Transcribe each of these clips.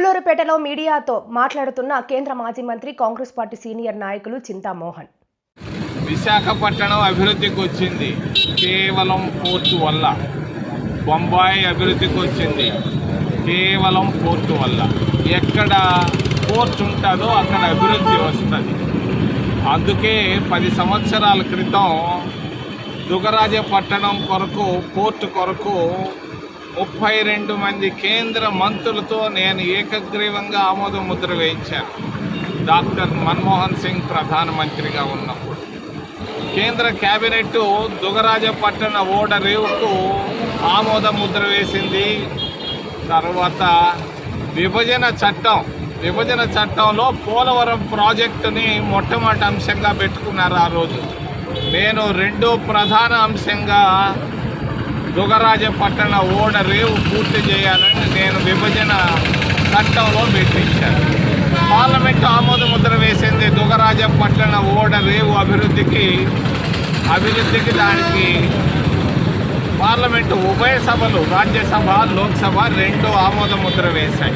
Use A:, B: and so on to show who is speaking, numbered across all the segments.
A: సూళ్ళూరుపేటలో మీడియాతో మాట్లాడుతున్న కేంద్ర మాజీ మంత్రి కాంగ్రెస్ పార్టీ సీనియర్ నాయకులు చింతామోహన్.
B: విశాఖపట్నం అభివృద్ధికి వచ్చింది. కేవలం పోర్టు వల్ల. బొంబాయి అభివృద్ధికి వచ్చింది. కేవలం పోర్టు వల్ల. ఎక్కడ పోర్ట్ ఉంటుందో అక్కడ అభివృద్ధి వస్తుంది. అందుకే పది సంవత్సరాల క్రితం దుగరాజపట్టణం కొరకు పోర్టు కొరకు ముప్పై రెండు మంది కేంద్ర మంత్రులతో నేను ఏకగ్రీవంగా ఆమోద ముద్ర వేయించాను. డాక్టర్ మన్మోహన్ సింగ్ ప్రధానమంత్రిగా ఉన్నప్పుడు. కేంద్ర కేబినెట్ దుగరాజపట్టణ ఓడ రేవుకు ఆమోద ముద్ర వేసింది. తర్వాత విభజన చట్టం విభజన చట్టంలో పోలవరం ప్రాజెక్టుని మొట్టమొదటి అంశంగా పెట్టుకున్నారు ఆ రోజు. నేను రెండో ప్రధాన అంశంగా దుగరాజపట్టణ ఓడ రేవు పూర్తి చేయాలని నేను విభజన చట్టంలో పెట్టించాను పార్లమెంట్ ఆమోద ముద్ర వేసింది దుగరాజపట్టణ ఓడ రేవు అభివృద్ధికి అభివృద్ధికి దానికి పార్లమెంటు ఉభయ సభలు రాజ్యసభ లోక్సభ రెండు ఆమోద ముద్ర వేశాయి.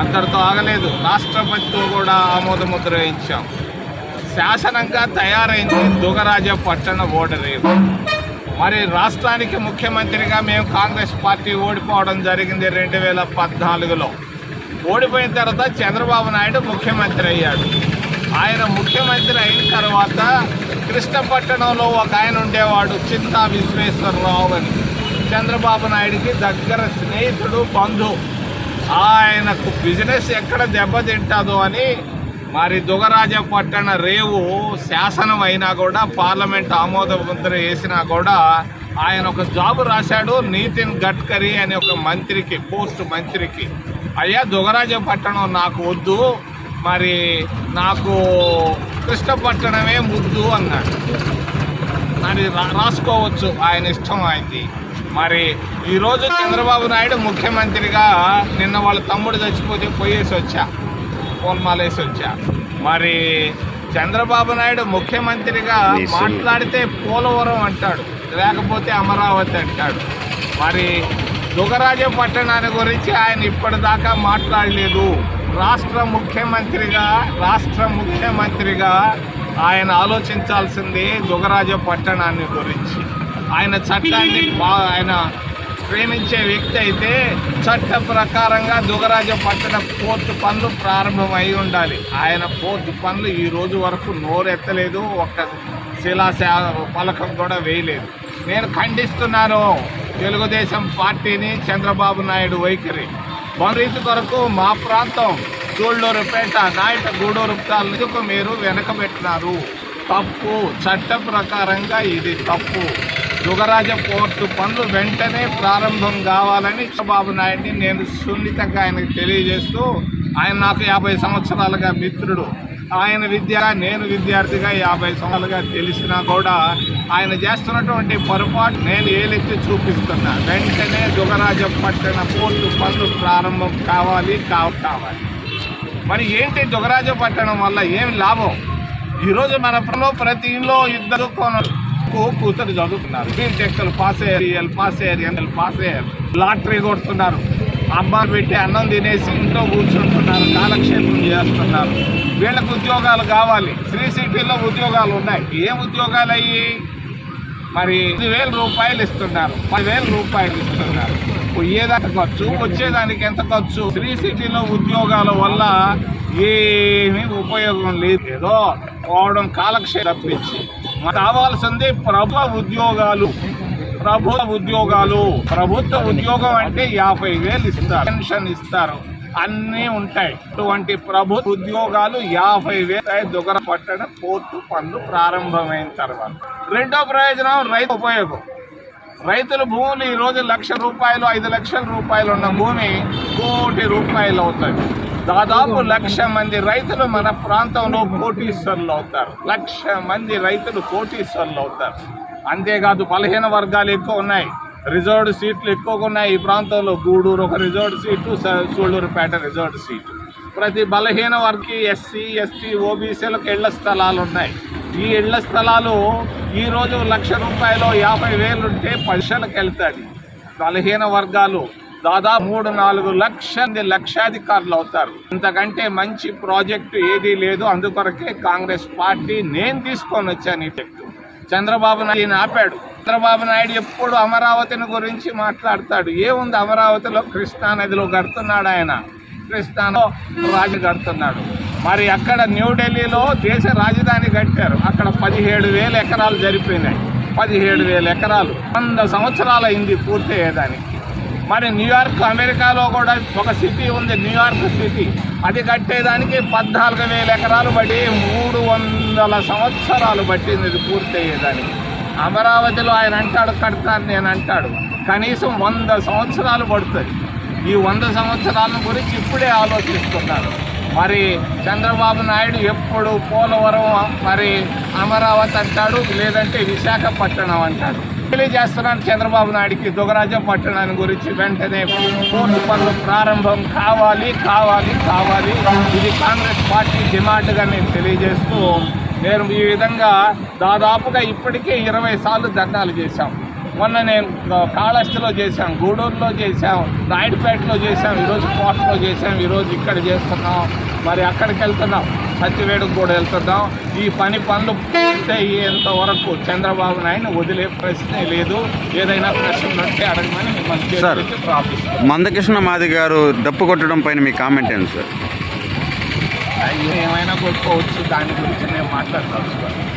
B: అందరితో ఆగలేదు. రాష్ట్రపతితో కూడా ఆమోద ముద్ర వేయించాం. శాసనంగా తయారైంది దుగరాజ పట్టణ ఓడరేవు మరి రాష్ట్రానికి ముఖ్యమంత్రిగా మేము కాంగ్రెస్ పార్టీ ఓడిపోవడం జరిగింది రెండు వేల పద్నాలుగులో. ఓడిపోయిన తర్వాత చంద్రబాబు నాయుడు ముఖ్యమంత్రి అయ్యాడు. ఆయన ముఖ్యమంత్రి అయిన తర్వాత కృష్ణపట్టణంలో ఒక ఆయన ఉండేవాడు చింతా విశ్వేశ్వరరావు అని. చంద్రబాబు నాయుడికి దగ్గర స్నేహితుడు బంధువు. ఆయనకు బిజినెస్ ఎక్కడ దెబ్బతింటుందో అని మరి దుగరాజపట్టణ రేవు శాసనం అయినా కూడా పార్లమెంట్ ఆమోద ముద్ర వేసినా కూడా ఆయన ఒక జాబ్ రాశాడు నితిన్ గడ్కరీ అనే ఒక మంత్రికి పోస్ట్ మంత్రికి. అయ్యా దుగరాజపట్టణం నాకు వద్దు మరి నాకు కృష్ణపట్టణమే ముద్దు అన్నాడు. మరి రా- రాసుకోవచ్చు ఆయన ఇష్టం ఆయనది. మరి ఈరోజు చంద్రబాబు నాయుడు ముఖ్యమంత్రిగా నిన్న వాళ్ళ తమ్ముడు చచ్చిపోతే పోయేసి వచ్చా పూలమాలేసి వచ్చా మరి చంద్రబాబు నాయుడు ముఖ్యమంత్రిగా మాట్లాడితే పోలవరం అంటాడు లేకపోతే అమరావతి అంటాడు. మరి దుగరాజ పట్టణాన్ని గురించి ఆయన ఇప్పటిదాకా మాట్లాడలేదు. రాష్ట్ర ముఖ్యమంత్రిగా రాష్ట్ర ముఖ్యమంత్రిగా ఆయన ఆలోచించాల్సింది దుగరాజ పట్టణాన్ని గురించి. ఆయన చట్టాన్ని ఆయన ప్రేమించే వ్యక్తి అయితే చట్ట ప్రకారంగా దుగరాజ పట్టణ పోర్టు పనులు ప్రారంభమై ఉండాలి. ఆయన పోర్టు పనులు ఈ రోజు వరకు నోరెత్తలేదు ఒక్క శిలాశా పలకం కూడా వేయలేదు. నేను ఖండిస్తున్నాను తెలుగుదేశం పార్టీని చంద్రబాబు నాయుడు వైఖరి. భవిష్యత్తు కొరకు మా ప్రాంతం చోళ్ళూరుపేట నాయట గూడూరు ఎందుకు మీరు వెనకబెట్టినారు. తప్పు చట్ట ప్రకారంగా ఇది తప్పు. యుగరాజపోర్టు పనులు వెంటనే ప్రారంభం కావాలని చంద్రబాబు నాయుడిని నేను సున్నితంగా ఆయనకు తెలియజేస్తూ ఆయన నాకు యాభై సంవత్సరాలుగా మిత్రుడు. ఆయన విద్య నేను విద్యార్థిగా యాభై సంవత్సరాలుగా తెలిసినా కూడా ఆయన చేస్తున్నటువంటి పొరపాటు నేను ఏలెత్తి చూపిస్తున్నా. వెంటనే దుగరాజ పట్టణ పోర్టు పనులు ప్రారంభం కావాలి కావాలి మరి ఏంటి దుగరాజ పట్టణం వల్ల ఏం లాభం? ఈరోజు మన ప్రతి ఇంట్లో ఇద్దరు కొనరు. కూ- కూతురు చదువుతున్నారు. బీటెక్లు పాస్ అయ్యారు వీళ్ళు పాస్ అయ్యారు పాస్ అయ్యారు. లాటరీ కొడుతున్నారు. అమ్మాయి పెట్టి అన్నం తినేసి ఇంట్లో కూర్చుంటున్నారు కాలక్షేపం చేస్తున్నారు. వీళ్ళకి ఉద్యోగాలు కావాలి. శ్రీ సిటీలో ఉద్యోగాలు ఉన్నాయి. ఏం ఉద్యోగాలు అయ్యి? మరి ఐదు వేల రూపాయలు ఇస్తున్నారు. పదివేల రూపాయలు ఇస్తున్నారు. పోయేదానికి ఖర్చు? వచ్చేదానికి ఎంత ఖర్చు? శ్రీ సిటీలో ఉద్యోగాల వల్ల ఏమీ ఉపయోగం లేదు. ఏదో పోవడం కాలక్షేపించి కావాల్సింది ప్రభుత్వ ఉద్యోగాలు. ప్రభుత్వ ఉద్యోగాలు. ప్రభుత్వ ఉద్యోగం అంటే యాభై వేలు ఇస్తారు. పెన్షన్ ఇస్తారు. అన్నీ ఉంటాయి. అటువంటి ప్రభుత్వ ఉద్యోగాలు యాభై వేలు దుగర పట్టడం పోర్టు పనులు ప్రారంభమైన తర్వాత. రెండో ప్రయోజనం రైతు ఉపయోగం. రైతుల భూములు ఈ రోజు లక్ష రూపాయలు ఐదు లక్షల రూపాయలు ఉన్న భూమి కోటి రూపాయలు అవుతుంది దాదాపు లక్ష మంది రైతులు మన ప్రాంతంలో కోటీశ్వరులు అవుతారు. లక్ష మంది రైతులు కోటీశ్వరులు అవుతారు. అంతేకాదు బలహీన వర్గాలు ఎక్కువ ఉన్నాయి. రిజర్వ్డ్ సీట్లు ఎక్కువగా ఉన్నాయి. ఈ ప్రాంతంలో గూడూరు ఒక రిజర్వ్డ్ సీటు స- సూళ్ళూరుపేట రిజర్వ్డ్ సీటు. ప్రతి బలహీన వారికి ఎస్సీ ఎస్టీ ఓబీసీలకు ఇళ్ళ స్థలాలు ఉన్నాయి. ఈ ఇళ్ళ స్థలాలు ఈరోజు లక్ష రూపాయలు యాభై వేలు ఉంటే పైసలకు వెళ్తాది బలహీన వర్గాలు దాదాపు మూడు నాలుగు లక్షల లక్షాధికారులు అవుతారు. ఇంతకంటే మంచి ప్రాజెక్టు ఏదీ లేదు. అందుకొరకే కాంగ్రెస్ పార్టీ నేను తీసుకొని వచ్చాను ఈ టెక్ట్ చంద్రబాబు నాయుడు ఆపాడు. చంద్రబాబు నాయుడు ఎప్పుడు అమరావతిని గురించి మాట్లాడతాడు. ఏముంది అమరావతిలో? కృష్ణా నదిలో కడుతున్నాడు ఆయన. కృష్ణాలో రాజు కడుతున్నాడు మరి అక్కడ న్యూఢిల్లీలో దేశ రాజధాని కట్టారు. అక్కడ పదిహేడు వేల ఎకరాలు జరిపోయినాయి పదిహేడు వేల ఎకరాలు. వంద సంవత్సరాలు అయింది పూర్తయ్యేదానికి. మరి న్యూయార్క్ అమెరికాలో కూడా ఒక సిటీ ఉంది న్యూయార్క్ సిటీ. అది కట్టేదానికి పద్నాలుగు వేల ఎకరాలు బట్టి మూడు వందల సంవత్సరాలు పట్టింది ఇది పూర్తయ్యేదానికి. అమరావతిలో ఆయన అంటాడు కడతాను నేను అంటాడు. కనీసం వంద సంవత్సరాలు పడుతుంది. ఈ వంద సంవత్సరాల గురించి ఇప్పుడే ఆలోచిస్తున్నారు మరి చంద్రబాబు నాయుడు ఎప్పుడు పోలవరం మరి అమరావతి అంటాడు లేదంటే విశాఖపట్నం అంటాడు. తెలియజేస్తున్నాను చంద్రబాబు నాయుడికి. దుగరాజం పట్టణాన్ని గురించి వెంటనే కోర్టు పనులు ప్రారంభం కావాలి కావాలి కావాలి. ఇది కాంగ్రెస్ పార్టీ డిమాండ్గా నేను తెలియజేస్తూ నేను ఈ విధంగా దాదాపుగా ఇప్పటికే ఇరవై సార్లు ధర్నాలు చేశాం. మొన్న నేను కాళహస్తిలో చేశాం గూడూరులో చేశాం నాయుడుపేటలో చేశాం ఈరోజు కోటలో చేశాం ఈరోజు ఇక్కడ చేస్తున్నాం మరి అక్కడికి వెళ్తున్నాం సత్యవేడుకు కూడా వెళ్తున్నాం. ఈ పని పనులు పూర్తయ్యేంత వరకు చంద్రబాబు నాయుడు వదిలే ప్రశ్నే లేదు. ఏదైనా ప్రశ్నలు ఉంటే అడగమని మిమ్మల్ని
C: సార్. మందకృష్ణ మాది గారు డప్పు కొట్టడం పైన మీ కామెంట్ ఏంటి సార్?
B: ఏమైనా కొట్టుకోవచ్చు దాని గురించి నేను మాట్లాడతాను